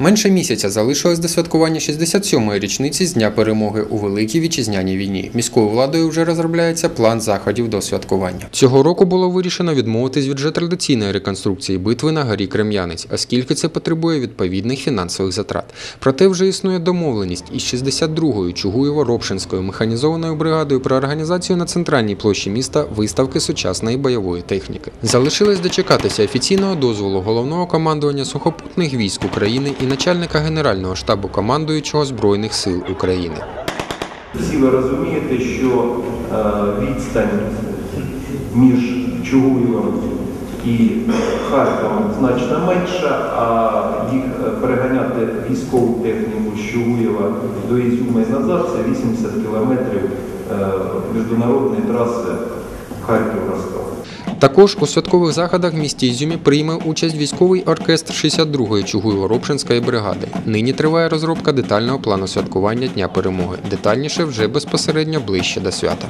Менше місяця залишилось до святкування 67-ї річниці з Дня перемоги у Великій Вітчизняній війні. Міською владою вже розробляється план заходів до святкування. Цього року було вирішено відмовитись від вже традиційної реконструкції битви на горі Крем'янець, оскільки це потребує відповідних фінансових затрат. Проте вже існує домовленість із 62-ю Чугуєво-Робшинською механізованою бригадою про організацію на центральній площі міста виставки сучасної бойової техніки. Залишилось дочекатися офіційного дозволу головного командування сухопутних військ України і начальника Генерального штабу командуючого Збройних сил України. Всі ви розумієте, що е, відстань між Чугуєвом і Харковом значно менша, а їх е, переганяти військову техніку з Чугуєва до Ізюма і назад це 80 кілометрів е, міжнародної траси Харків-Ростов. Також у святкових заходах в місті Ізюмі прийме участь військовий оркестр 62-ї Чугуєво-Робшинської бригади. Нині триває розробка детального плану святкування Дня перемоги. Детальніше вже безпосередньо ближче до свята.